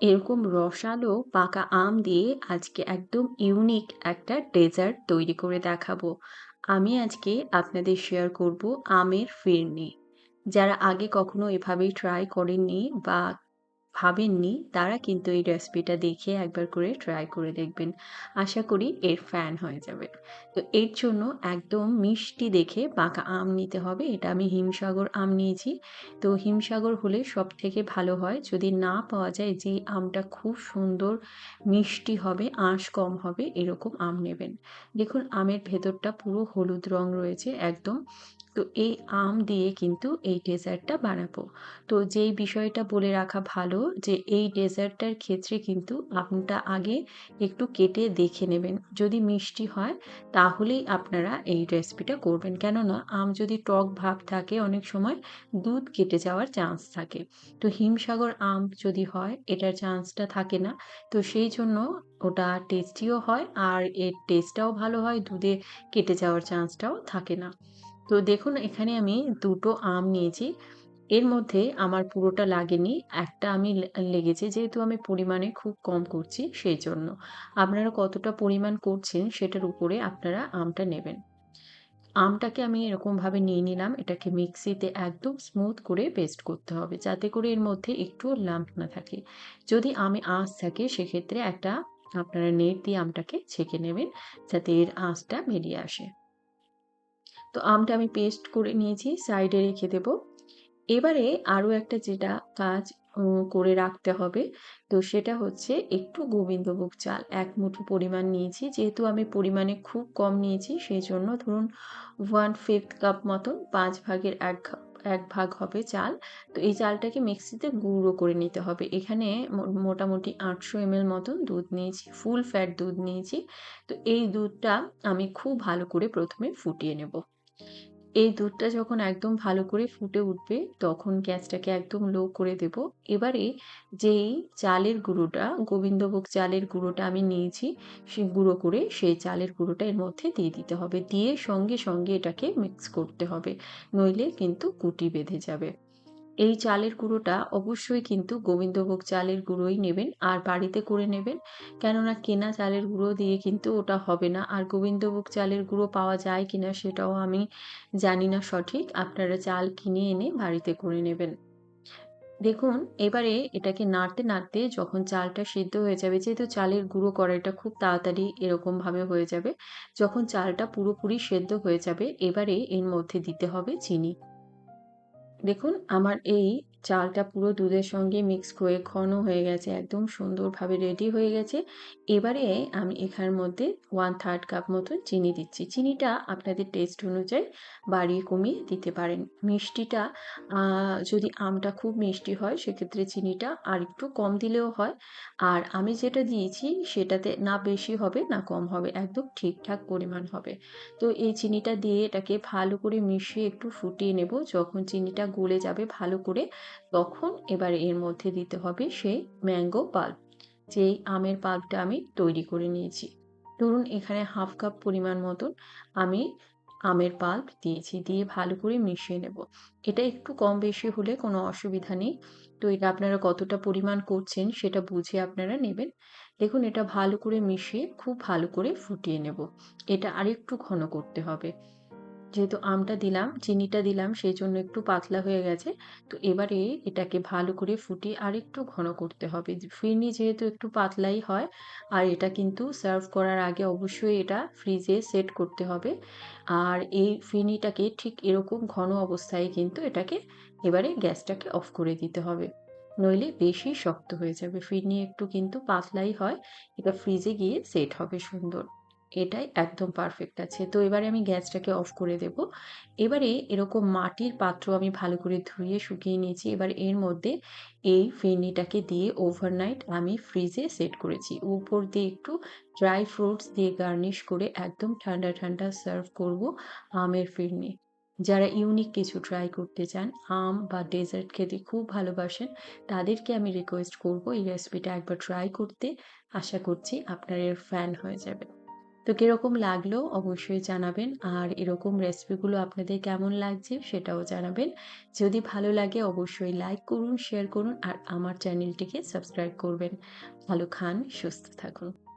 এরকম রসালো পাকা আম দিয়ে আজকে একদম ইউনিক একটা ডেজার্ট তৈরি করে দেখাবো। আমি আজকে আপনাদের শেয়ার করব আমের ফিরনি। যারা আগে কখনো এভাবেই ট্রাই করেননি বা ভাবেননি, তারা কিন্তু এই রেসিপিটা দেখে একবার করে ট্রাই করে দেখবেন। আশা করি এর ফ্যান হয়ে যাবে তো এর জন্য একদম মিষ্টি দেখে পাকা আম নিতে হবে, এটা আমি হিমসাগর আম নিয়েছি। তো হিমসাগর হলে সব থেকে ভালো হয়, যদি না পাওয়া যায় যে আমটা খুব সুন্দর মিষ্টি হবে, আঁশ কম হবে, এরকম আম নেবেন। দেখুন, আমের ভেতরটা পুরো হলুদ রং রয়েছে, একদম তো এই আম দিয়ে কিন্তু এই ডেজার্টটা বানাবো। তো যেই বিষয়টা বলে রাখা ভালো যে এই ডেজার্টটার ক্ষেত্রে কিন্তু আমটা আগে একটু কেটে দেখে নেবেন। যদি মিষ্টি হয় তাহলেই আপনারা এই রেসিপিটা করবেন। কেননা আম যদি টক ভাব থাকে অনেক সময় দুধ কেটে যাওয়ার চান্স থাকে। তো হিমসাগর আম যদি হয় এটার চান্সটা থাকে না। তো সেই জন্য ওটা টেস্টিও হয় আর এর টেস্টটাও ভালো হয়, দুধে কেটে যাওয়ার চান্সটাও থাকে না। তো দেখুন, এখানে আমি দুটো আম নিয়েছি। এর মধ্যে আমার পুরোটা লাগেনি। একটা আমি লেগেছে যেহেতু আমি পরিমাণে খুব কম করছি সেই জন্য আপনারা কতটা পরিমাণ করছেন সেটার উপরে আপনারা আমটা নেবেন। আমটাকে আমি এরকমভাবে নিয়ে নিলাম। এটাকে মিক্সিতে একদম স্মুথ করে পেস্ট করতে হবে যাতে করে এর মধ্যে একটু লাম্প না থাকে। যদি আমে আঁশ থাকে সেক্ষেত্রে একটা আপনারা নেট দিয়ে আমটাকে ছেঁকে নেবেন যাতে এর আঁশটা বেরিয়ে আসে। তো আমটা আমি পেস্ট করে নিয়েছি সাইডে রেখে দেব। এবারে আরও একটা যেটা কাজ করে রাখতে হবে, তো সেটা হচ্ছে একটু গোবিন্দভোগ চাল। এক মুঠো পরিমাণ নিয়েছি, যেহেতু আমি পরিমাণে খুব কম নিয়েছি সেই জন্য ধরুন ওয়ান ফিফথ কাপ মতন, পাঁচ ভাগের এক এক ভাগ হবে চাল। তো এই চালটাকে মিক্সিতে গুঁড়ো করে নিতে হবে। এখানে মোটামুটি আটশো এমএল মতন দুধ নিয়েছি ফুল ফ্যাট দুধ নিয়েছি। তো এই দুধটা আমি খুব ভালো করে প্রথমে ফুটিয়ে নেব। এই দুধটা যখন একদম ভালো করে ফুটে উঠবে, তখন গ্যাসটাকে একদম লো করে দেব। এবারে যেই চালের গুঁড়োটা, গোবিন্দভোগ চালের গুঁড়োটা আমি নিয়েছি, সে গুঁড়ো করে সেই চালের গুঁড়োটা এর মধ্যে দিয়ে দিতে হবে। দিয়ে সঙ্গে সঙ্গে এটাকে মিক্স করতে হবে, নইলে কিন্তু কুটি বেঁধে যাবে। এই চালের গুঁড়োটা অবশ্যই কিন্তু গোবিন্দভোগ চালের গুঁড়োই নেবেন আর বাড়িতে করে নেবেন। কেননা কেনা চালের গুঁড়ো দিয়ে কিন্তু ওটা হবে না। আর গোবিন্দভোগ চালের গুঁড়ো পাওয়া যায় কিনা সেটাও আমি জানি না সঠিক। আপনারা চাল কিনে এনে বাড়িতে করে নেবেন। দেখুন, এবারে এটাকে নাড়তে নাড়তে যখন চালটা সিদ্ধ হয়ে যাবে, যেহেতু চালের গুঁড়ো করা এটা খুব তাড়াতাড়ি এরকমভাবে হয়ে যাবে, যখন চালটা পুরোপুরি সেদ্ধ হয়ে যাবে, এবারে এর মধ্যে দিতে হবে চিনি। দেখুন আমার এই চালটা পুরো দুধের সঙ্গে মিক্স হয়ে ঘন হয়ে গেছে, একদম সুন্দরভাবে রেডি হয়ে গেছে। এবারে আমি এখানের মধ্যে ওয়ান থার্ড কাপ মতন চিনি দিচ্ছি। চিনিটা আপনাদের টেস্ট অনুযায়ী বাড়িয়ে কমিয়ে দিতে পারেন। মিষ্টিটা যদি আমটা খুব মিষ্টি হয়, সেক্ষেত্রে চিনিটা আর একটু কম দিলেও হয়। আর আমি যেটা দিয়েছি, সেটাতে না বেশি হবে, না কম হবে, একদম ঠিকঠাক পরিমাণ হবে। তো এই চিনিটা দিয়ে এটাকে ভালো করে মিশিয়ে একটু ফুটিয়ে নেব। যখন চিনিটা গলে যাবে, ভালো করে তখন এবার এর মধ্যে দিতে হবে সেই ম্যাঙ্গো পাল্প, যেই আমের পাল্পটা আমি তৈরি করে নিয়েছি। ধরুন এখানে হাফ কাপ পরিমাণ মতন আমি আমের পাল্প দিয়েছি, দিয়ে ভালো করে মিশিয়ে নেব। এটা একটু কম বেশি হলে কোনো অসুবিধা নেই। তো এটা আপনারা কতটা পরিমাণ করছেন সেটা বুঝে আপনারা নেবেন। দেখুন এটা ভালো করে মিশিয়ে খুব ভালো করে ফুটিয়ে নেব। এটা আরেকটু ঘন করতে হবে। যেহেতু আমটা দিলাম, চিনিটা দিলাম, সেই জন্য একটু পাতলা হয়ে গেছে। তো এবারে এটাকে ভালো করে ফুটিয়ে আর একটু ঘন করতে হবে। ফিরনি যেহেতু একটু পাতলাই হয়, আর এটা কিন্তু সার্ভ করার আগে অবশ্যই এটা ফ্রিজে সেট করতে হবে। আর এই ফিরনিটাকে ঠিক এরকম ঘন অবস্থায় কিন্তু এটাকে এবারে গ্যাসটাকে অফ করে দিতে হবে। নইলে বেশি শক্ত হয়ে যাবে। ফিরনি একটু কিন্তু পাতলাই হয়, এটা ফ্রিজে গিয়ে সেট হবে সুন্দর। এটাই একদম পারফেক্ট আছে। তো এবারে আমি গ্যাসটাকে অফ করে দেব। এবারে এরকম মাটির পাত্র আমি ভালো করে ধুয়ে শুকিয়ে নিয়েছি। এবার এর মধ্যে এই ফেরনিটাকে দিয়ে ওভারনাইট আমি ফ্রিজে সেট করেছি। উপর দিয়ে একটু ড্রাই ফ্রুটস দিয়ে গার্নিশ করে একদম ঠান্ডা ঠান্ডা সার্ভ করব আমের ফিরনি। যারা ইউনিক কিছু ট্রাই করতে চান, আম বা ডেজার্ট খেতে খুব ভালোবাসেন, তাদেরকে আমি রিকোয়েস্ট করব এই রেসিপিটা একবার ট্রাই করতে। আশা করছি আপনার এর ফ্যান হয়ে যাবে। তো কীরকম লাগল অবশ্যই জানাবেন। আর এরকম রেসিপিগুলো আপনাদের কেমন লাগছে সেটাও জানাবেন। যদি ভালো লাগে অবশ্যই লাইক করুন, শেয়ার করুন আর আমার চ্যানেলটিকে সাবস্ক্রাইব করবেন। ভালো খান, সুস্থ থাকুন।